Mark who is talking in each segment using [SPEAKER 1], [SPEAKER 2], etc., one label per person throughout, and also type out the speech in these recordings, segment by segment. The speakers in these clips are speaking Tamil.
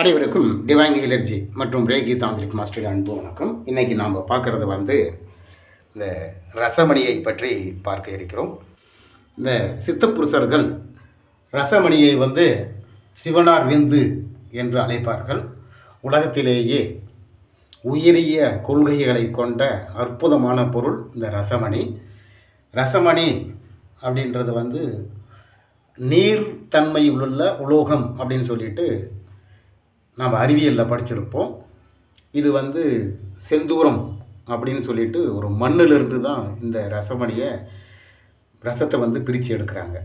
[SPEAKER 1] அனைவருக்கும் டிவைன் எனர்ஜி மற்றும் ரேகி தாந்திரிக் மாஸ்டர் அன்பு வணக்கம். இன்றைக்கி நாம் பார்க்குறது வந்து இந்த ரசமணியை பற்றி பார்க்க இருக்கிறோம். இந்த சித்தப்புருஷர்கள் ரசமணியை வந்து சிவனார் விந்து என்று அழைப்பார்கள். உலகத்திலேயே உயரிய கொள்கைகளை கொண்ட அற்புதமான பொருள் இந்த ரசமணி. ரசமணி அப்படின்றது வந்து நீர்த்தன்மை உள்ள உலோகம் அப்படின்னு சொல்லிட்டு நாம் அறிவியலில் படிச்சிருப்போம். இது வந்து செந்தூரம் அப்படின்னு சொல்லிட்டு ஒரு மண்ணிலிருந்து தான் இந்த ரசமணியை ரசத்தை வந்து பிரித்து எடுக்கிறாங்க.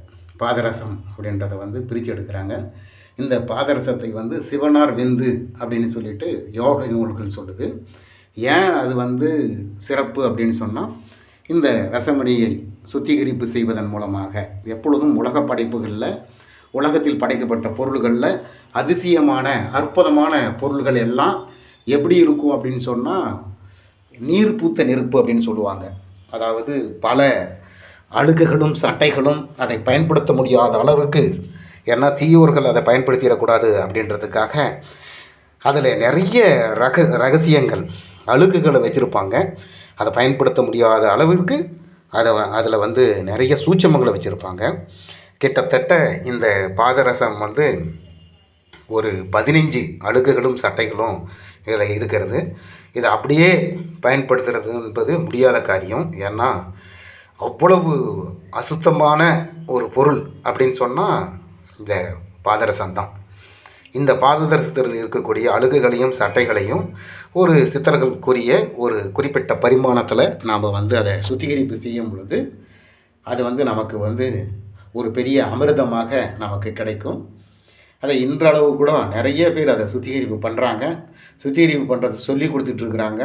[SPEAKER 1] பாதரசம் அப்படின்றத வந்து பிரித்து எடுக்கிறாங்க. இந்த பாதரசத்தை வந்து சிவனார் வெந்து அப்படின்னு சொல்லிட்டு யோக நூல்கள் சொல்லுது. ஏன் அது வந்து சிறப்பு அப்படின்னு சொன்னால் இந்த ரசமணியை சுத்திகரிப்பு செய்வதன் மூலமாக எப்பொழுதும் உலக படைப்புகளில் உலகத்தில் படைக்கப்பட்ட பொருள்களில் அதிசயமான அற்புதமான பொருள்கள் எல்லாம் எப்படி இருக்கும் அப்படின்னு சொன்னால் நீர் பூத்த நெருப்பு அப்படின்னு சொல்லுவாங்க. அதாவது பல அழுக்குகளும் சட்டைகளும் அதை பயன்படுத்த முடியாத அளவுக்கு ஏன்னா தீயோர்கள் அதை பயன்படுத்திடக்கூடாது அப்படின்றதுக்காக அதில் நிறைய ரக ரகசியங்கள் அழுக்குகளை வச்சுருப்பாங்க. அதை பயன்படுத்த முடியாத அளவிற்கு அதை அதில் வந்து நிறைய சூட்சமங்களை வச்சுருப்பாங்க. கிட்டத்தட்ட இந்த பாதரசம் வந்து ஒரு பதினஞ்சு அழுகுகளும் சட்டைகளும் இதில் இருக்கிறது. இதை அப்படியே பயன்படுத்துறது என்பது முடியாத காரியம். ஏன்னா அவ்வளவு அசுத்தமான ஒரு பொருள் அப்படின்னு சொன்னால் இந்த பாதரசம் தான். இந்த பாதரசத்தில் இருக்கக்கூடிய அழுகுகளையும் சட்டைகளையும் ஒரு சித்தர்களுக்குரிய ஒரு குறிப்பிட்ட பரிமாணத்தில் நாம் வந்து அதை சுத்திகரிப்பு செய்யும் பொழுது அது வந்து நமக்கு வந்து ஒரு பெரிய அமிர்தமாக நமக்கு கிடைக்கும். அதை இன்றளவு கூட நிறைய பேர் அதை சுத்திகரிப்பு பண்ணுறாங்க சுத்திகரிப்பு பண்ணுறது சொல்லி கொடுத்துட்ருக்குறாங்க.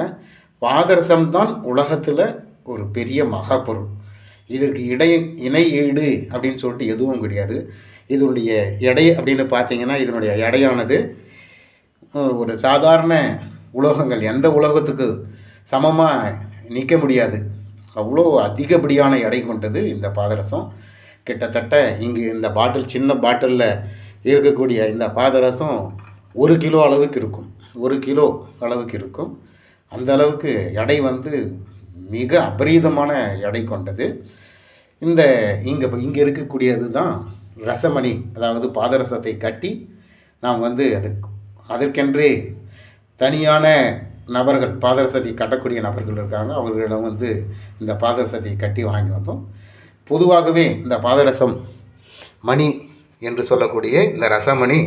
[SPEAKER 1] பாதரசம் தான் உலகத்தில் ஒரு பெரிய மகாபொருள். இதற்கு இடை இணை ஈடு அப்படின்னு சொல்லிட்டு எதுவும் கிடையாது. இதனுடைய எடை அப்படின்னு பார்த்தீங்கன்னா இதனுடைய எடையானது ஒரு சாதாரண உலோகங்கள். எந்த உலோகத்துக்கு சமமாக நிற்க முடியாது. அவ்வளோ அதிகப்படியான எடை கொண்டது இந்த பாதரசம். கிட்டத்தட்ட இங்கு இந்த பாட்டில் சின்ன பாட்டிலில் இருக்கக்கூடிய இந்த பாதரசம் ஒரு கிலோ அளவுக்கு இருக்கும். ஒரு கிலோ அளவுக்கு இருக்கும். அந்த அளவுக்கு எடை வந்து மிக அபரீதமான எடை கொண்டது. இந்த இங்கே இங்கே இருக்கக்கூடியது தான் ரசமணி அதாவது பாதரசத்தை கட்டி நாம் வந்து அது அதற்கென்றே தனியான நபர்கள் பாதரசத்தை கட்டக்கூடிய நபர்கள் இருக்காங்க. அவர்களிடம் வந்து இந்த பாதரசத்தை கட்டி வாங்கி வந்தோம். பொதுவாகவே இந்த பாதரசம் மணி என்று சொல்லக்கூடிய இந்த ரசமணி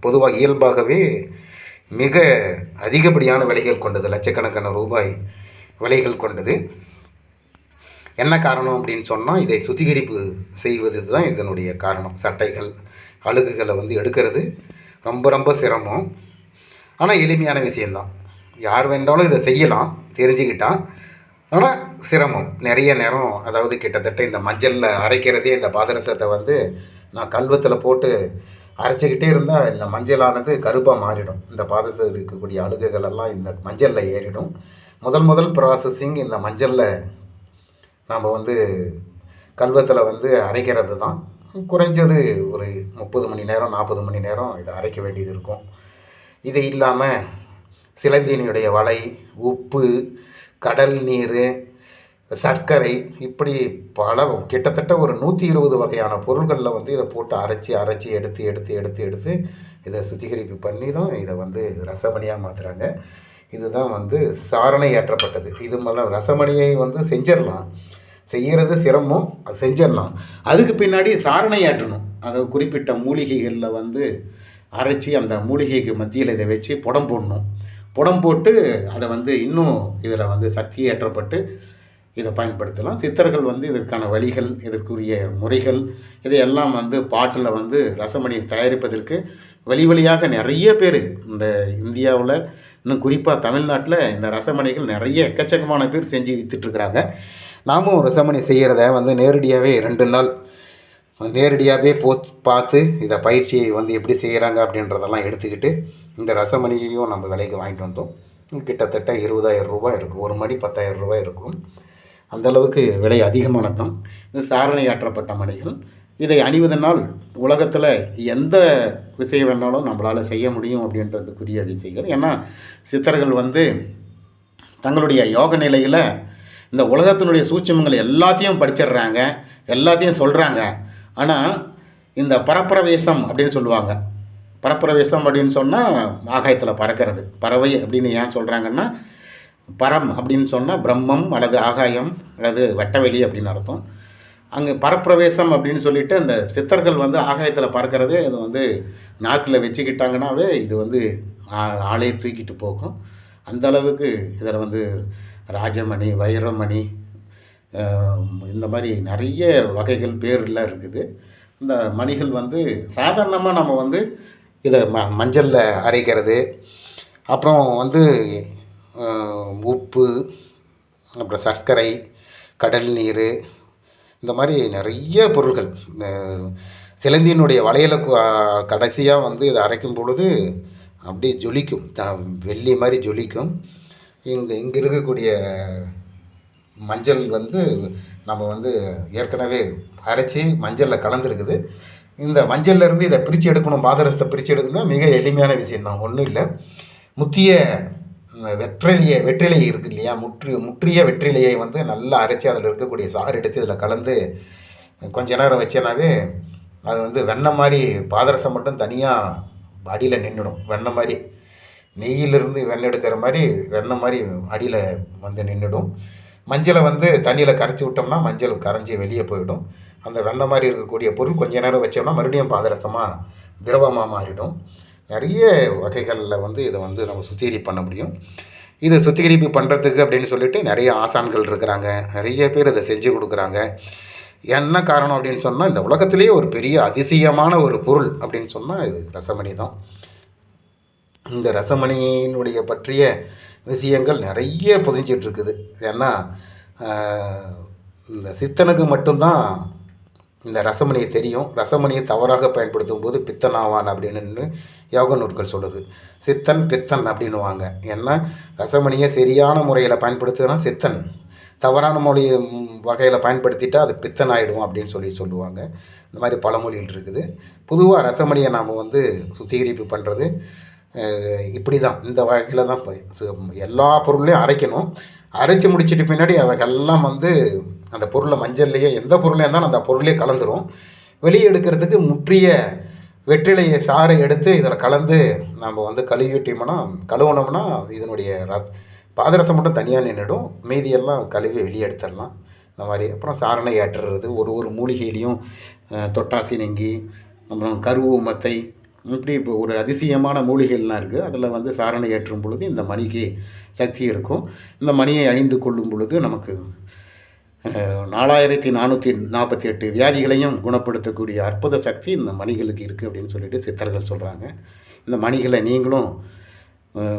[SPEAKER 1] பொதுவாக இயல்பாகவே மிக அதிகப்படியான விலைகள் கொண்டது லட்சக்கணக்கான ரூபாய் விலைகள் கொண்டது. என்ன காரணம் அப்படின்னு சொன்னால் இதை சுத்திகரிப்பு செய்வது தான் இதனுடைய காரணம். சட்டைகள் அழுகுகளை வந்து எடுக்கிறது ரொம்ப ரொம்ப சிரமம். ஆனால் எளிமையான விஷயந்தான் யார் வேண்டாலும் இதை செய்யலாம் தெரிஞ்சுக்கிட்டால் ஆனால் சிரமம். நிறைய நேரம் அதாவது கிட்டத்தட்ட இந்த மஞ்சளில் அரைக்கிறதே இந்த பாதரசத்தை வந்து நான் கல்வத்தில் போட்டு அரைச்சிக்கிட்டே இருந்தால் இந்த மஞ்சளானது கருப்பாக மாறிடும். இந்த பாதரசத்தில் இருக்கக்கூடிய அழுகுகள் எல்லாம் இந்த மஞ்சளில் ஏறிடும். முதல் முதல் ப்ராசஸிங் இந்த மஞ்சளில் நாம் வந்து கல்வத்தில் வந்து அரைக்கிறது தான். குறைஞ்சது ஒரு முப்பது மணி நேரம் நாற்பது மணி நேரம் இதை அரைக்க வேண்டியது இருக்கும். இது இல்லாமல் சிலந்தியினுடைய வலை உப்பு கடல் நீர் சர்க்கரை இப்படி பல கிட்டத்தட்ட ஒரு நூற்றி இருபது வகையான பொருள்களில் வந்து இதை போட்டு அரைச்சி அரைச்சி எடுத்து எடுத்து எடுத்து எடுத்து இதை சுத்திகரிப்பு பண்ணி தான் இதை வந்து ரசமணியாக மாற்றுறாங்க இதுதான் வந்து சாரணை ஏற்றப்பட்டது இது மேலே ரசமணியை வந்து செஞ்சிடலாம். செய்கிறது சிரமம் அது செஞ்சிடலாம். அதுக்கு பின்னாடி சாரணை ஏற்றணும் அதை குறிப்பிட்ட மூலிகைகளில் வந்து அரைச்சி அந்த மூலிகைக்கு மத்தியில் இதை வச்சு புடம் போடணும். புடம் போட்டு அதை வந்து இன்னும் இதில் வந்து சக்தி ஏற்றப்பட்டு இதை பயன்படுத்தலாம். சித்தர்கள் வந்து இதற்கான வழிகள் இதற்குரிய முறைகள் இதையெல்லாம் வந்து பாட்டில் வந்து ரசமணி தயாரிப்பதற்கு வழி வழியாக நிறைய பேர் இந்த இந்தியாவில் இன்னும் குறிப்பாக தமிழ்நாட்டில் இந்த ரசமணிகள் நிறைய எக்கச்சக்கமான பேர் செஞ்சு விற்றுட்ருக்குறாங்க நாமும் ரசமணி செய்கிறத வந்து நேரடியாகவே ரெண்டு நாள் நேரடியாகவே போ பார்த்து இதை பயிற்சியை வந்து எப்படி செய்கிறாங்க அப்படின்றதெல்லாம் எடுத்துக்கிட்டு இந்த ரசமணியையும் நம்ம விலைக்கு வாங்கிட்டு வந்தோம். கிட்டத்தட்ட இருபதாயிரம் ரூபாய் இருக்கும். ஒரு மணி பத்தாயிரம் ரூபாய் இருக்கும். அந்த அளவுக்கு விலை அதிகமானது தான் இது சாரணை ஆற்றப்பட்ட மணிகள். இதை அணிவதனால் உலகத்தில் எந்த விஷயம் வேணாலும் நம்மளால் செய்ய முடியும் அப்படின்றதுக்குரிய விஷயங்கள். ஏன்னா சித்தர்கள் வந்து தங்களுடைய யோக நிலையில் இந்த உலகத்தினுடைய சூட்சமங்கள் எல்லாத்தையும் படிச்சிடுறாங்க. எல்லாத்தையும் சொல்கிறாங்க ஆனால் இந்த பரப்பிரவேசம் அப்படின்னு சொல்லுவாங்க. பரப்பிரவேசம் அப்படின்னு சொன்னால் ஆகாயத்தில் பறக்கிறது. பறவை அப்படின்னு ஏன் சொல்கிறாங்கன்னா பரம் அப்படின்னு சொன்னால் பிரம்மம் அல்லது ஆகாயம் அல்லது வட்டவெளி அப்படின்னு அர்த்தம். அங்கே பரப்பிரவேசம் அப்படின்னு சொல்லிட்டு அந்த சித்தர்கள் வந்து ஆகாயத்தில் பறக்கிறதே இது வந்து நாக்கில் வச்சுக்கிட்டாங்கன்னாவே இது வந்து ஆ- தூக்கிட்டு போகும். அந்த அளவுக்கு இதில் வந்து ராஜமணி வைரமணி இந்த மாதிரி நிறைய வகைகள் பேர்லாம் இருக்குது. இந்த மணிகள் வந்து சாதாரணமாக நம்ம வந்து இதை ம மஞ்சளில் அரைக்கிறது. அப்புறம் வந்து உப்பு அப்புறம் சர்க்கரை கடல் நீர் இந்த மாதிரி நிறைய பொருள்கள். இந்த சிலந்தியினுடைய வளையலை கடைசியாக வந்து இதை அரைக்கும் பொழுது அப்படியே ஜொலிக்கும். த வெள்ளி மாதிரி ஜொலிக்கும். இங்கே இங்கே இருக்கக்கூடிய மஞ்சள் வந்து நம்ம வந்து ஏற்கனவே அரைச்சி மஞ்சளில் கலந்துருக்குது. இந்த மஞ்சள்லேருந்து இதை பிரித்து எடுக்கணும் பாதரசத்தை பிரித்து எடுக்கணும்னா மிக எளிமையான விஷயம்தான் ஒன்றும் இல்லை. முத்திய வெற்றிலையை வெற்றிலை இருக்கு இல்லையா? முற்று முற்றிய வெற்றிலையை வந்து நல்லா அரைச்சி அதில் இருக்கக்கூடிய சாறு எடுத்து இதில் கலந்து கொஞ்ச நேரம் வச்சேனாவே அது வந்து வெண்ணெய் மாதிரி பாதரசம் மட்டும் தனியாக அடியில் நின்றுடும் வெண்ணெய் மாதிரி. நெய்யிலிருந்து வெண்ணெய் எடுக்கிற மாதிரி வெண்ணெய் மாதிரி அடியில் வந்து நின்றுடும் மஞ்சளை வந்து தண்ணியில் கரைச்சி விட்டோம்னா மஞ்சள் கரைஞ்சி வெளியே போயிடும். அந்த வெண்ணெய் மாதிரி இருக்கக்கூடிய பொருள் கொஞ்ச நேரம் வச்சோம்னா மறுபடியும் பாதரசமாக திரவமாக மாறிடும். நிறைய வகைகளில் வந்து இதை வந்து நம்ம சுத்திகரிப்பு பண்ண முடியும். இதை சுத்திகரிப்பு பண்ணுறதுக்கு அப்படின்னு சொல்லிட்டு நிறைய ஆசான்கள் இருக்கிறாங்க. நிறைய பேர் இதை செஞ்சு கொடுக்குறாங்க. என்ன காரணம் அப்படின்னு சொன்னால் இந்த உலகத்திலேயே ஒரு பெரிய அதிசயமான ஒரு பொருள் அப்படின்னு சொன்னால் இது ரசமணி தான். இந்த ரசமணியினுடைய பற்றிய விஷயங்கள் நிறைய புதிஞ்சிட்ருக்குது. ஏன்னா இந்த சித்தனுக்கு மட்டும்தான் இந்த ரசமணியை தெரியும். ரசமணியை தவறாக பயன்படுத்தும் போது பித்தனாவான் அப்படின்னு யோக நூற்கள் சொல்லுது. சித்தன் பித்தன் அப்படின்னுவாங்க. ஏன்னா ரசமணியை சரியான முறையில் பயன்படுத்துனா சித்தன். தவறான மொழி வகையில் பயன்படுத்திட்டா அது பித்தன் ஆகிடும் அப்படின்னு சொல்லி சொல்லுவாங்க. இந்த மாதிரி பழமொழிகள் இருக்குது. பொதுவாக ரசமணியை நாம் வந்து சுத்திகரிப்பு பண்ணுறது இப்படி தான் இந்த வகையில் தான் எல்லா பொருளையும் அரைக்கணும். அரைச்சி முடிச்சிட்டு பின்னாடி அவைகள்லாம் வந்து அந்த பொருளை மஞ்சள்லேயே எந்த பொருளையாக இருந்தாலும் அந்த பொருளே கலந்துரும். வெளியே எடுக்கிறதுக்கு முற்றிய வெற்றிலையை சாறை எடுத்து இதில் கலந்து நம்ம வந்து கழுவிட்டோம்னா கழுவுனோம்னா இதனுடைய ரத் பாதரசம் மட்டும் தனியாக நின்றுடும் மீதியெல்லாம் கழுவி வெளியே எடுத்துடலாம். இந்த மாதிரி. அப்புறம் சாரணை ஏற்றுறது. ஒரு ஒரு மூலிகையிலையும் தொட்டாசி நெங்கி அப்புறம் கருவு மத்தை இப்படி இப்போ ஒரு அதிசயமான மூலிகைகள்லாம் இருக்குது அதில் வந்து சாரணை ஏற்றும் பொழுது இந்த மணிக்கு சக்தி இருக்கும். இந்த மணியை அணிந்து கொள்ளும் பொழுது நமக்கு நாலாயிரத்தி நானூற்றி நாற்பத்தி எட்டு வியாதிகளையும் குணப்படுத்தக்கூடிய அற்புத சக்தி இந்த மணிகளுக்கு இருக்குது அப்படின்னு சொல்லிட்டு சித்தர்கள் சொல்கிறாங்க இந்த மணிகளை நீங்களும்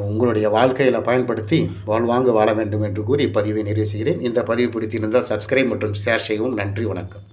[SPEAKER 1] உங்களுடைய வாழ்க்கையில் பயன்படுத்தி வாழ்வாங்க வாழ வேண்டும் என்று கூறி பதிவை நிறைவு செய்கிறேன். இந்த பதிவு பிடித்திருந்தால் சப்ஸ்கிரைப் மற்றும் ஷேர் செய்யவும் நன்றி வணக்கம்.